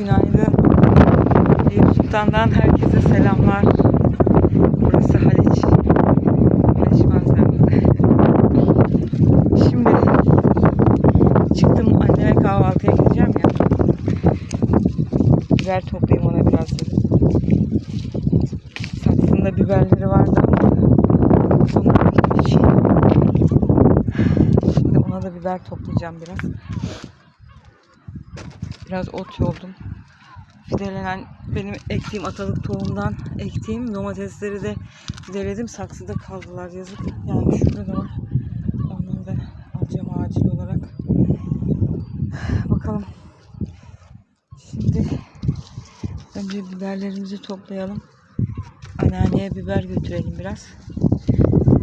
Günaydın. Eyüp Sultan'dan herkese selamlar. Burası Haliç. Haliç manzaralı. Şimdi çıktım anneme kahvaltıya gideceğim ya. Biber toplayayım ona biraz. Saksında biberleri vardı ama. Şimdi ona da biber toplayacağım biraz. Biraz ot yoldum. Fidelenen benim ektiğim atalık tohumdan ektiğim domatesleri de fideledim. Saksıda kaldılar yazık. Yani şurada da var. Onları da alacağım acil olarak. Bakalım. Şimdi önce biberlerimizi toplayalım. Anneanneye biber götürelim biraz.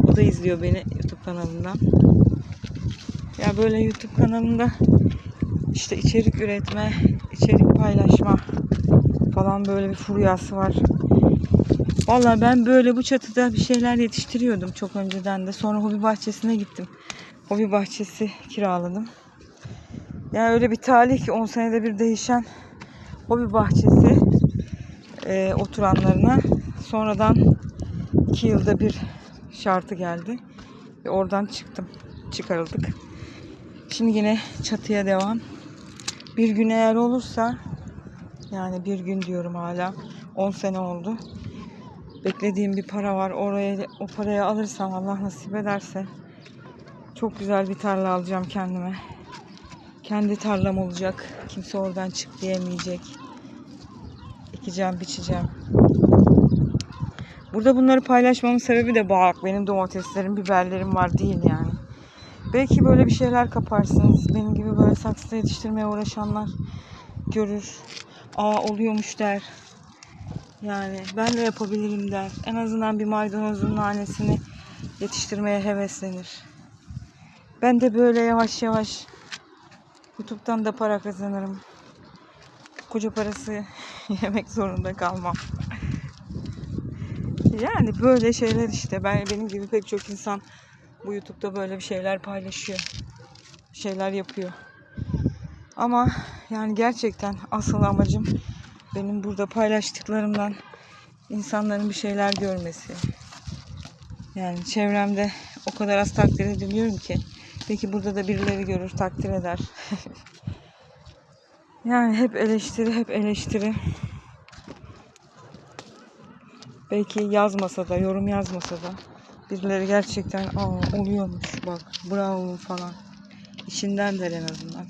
O da izliyor beni YouTube kanalından. Ya böyle YouTube kanalında işte içerik üretme, içerik paylaşma falan böyle bir furyası var. Vallahi ben böyle bu çatıda bir şeyler yetiştiriyordum çok önceden de. Sonra hobi bahçesine gittim. Hobi bahçesi kiraladım. Yani öyle bir talih ki 10 senede bir değişen hobi bahçesi e, oturanlarına sonradan 2 yılda bir şartı geldi. Ve oradan çıktım. Çıkarıldık. Şimdi yine çatıya devam. Bir gün eğer olursa yani bir gün diyorum hala 10 sene oldu. Beklediğim bir para var. Oraya o parayı alırsam Allah nasip ederse çok güzel bir tarla alacağım kendime. Kendi tarlam olacak. Kimse oradan çık diyemeyecek. Ekeceğim, biçeceğim. Burada bunları paylaşmamın sebebi de bak benim domateslerim, biberlerim var değil yani. Belki böyle bir şeyler kaparsınız. Benim gibi böyle saksıda yetiştirmeye uğraşanlar görür. Aa oluyormuş der. Yani ben de yapabilirim der. En azından bir maydanozun nanesini yetiştirmeye heveslenir. Ben de böyle yavaş yavaş YouTube'dan da para kazanırım. Koca parası yemek zorunda kalmam. Yani böyle şeyler işte. Ben benim gibi pek çok insan bu YouTube'da böyle bir şeyler paylaşıyor. Şeyler yapıyor. Ama yani gerçekten asıl amacım benim burada paylaştıklarımdan insanların bir şeyler görmesi. Yani çevremde o kadar az takdir ediliyorum ki. Peki burada da birileri görür, takdir eder. yani hep eleştiri, hep eleştiri. Belki yazmasa da, yorum yazmasa da birileri gerçekten Aa, oluyormuş bak bravo falan. İçinden der en azından.